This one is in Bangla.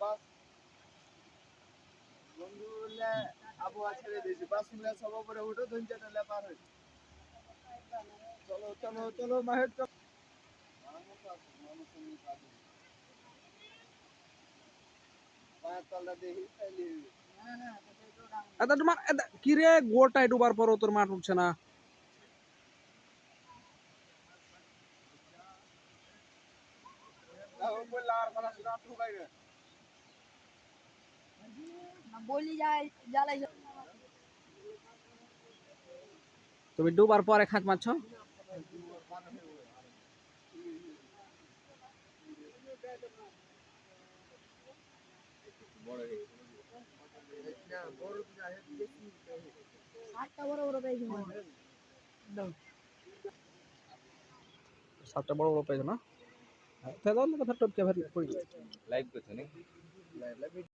বাস বন্ধু বললে আবহাওয়া ছেড়ে দিয়েছি বাস মিলে সব উপরে উঠে ধুন চাটা পার হয়েছে। চলো চলো চলো মাহের চলো তোমার কি রে ডুবার পরও তোর মাঠ উঠছে না? তুমি ডুবার পরে খাঁচ মারছ? সাতটা বড় বড় পেয়েছ না? হ্যাঁ, অন্য কথা টপকে ভেরি পড়ি। লাইভ করছ নাকি?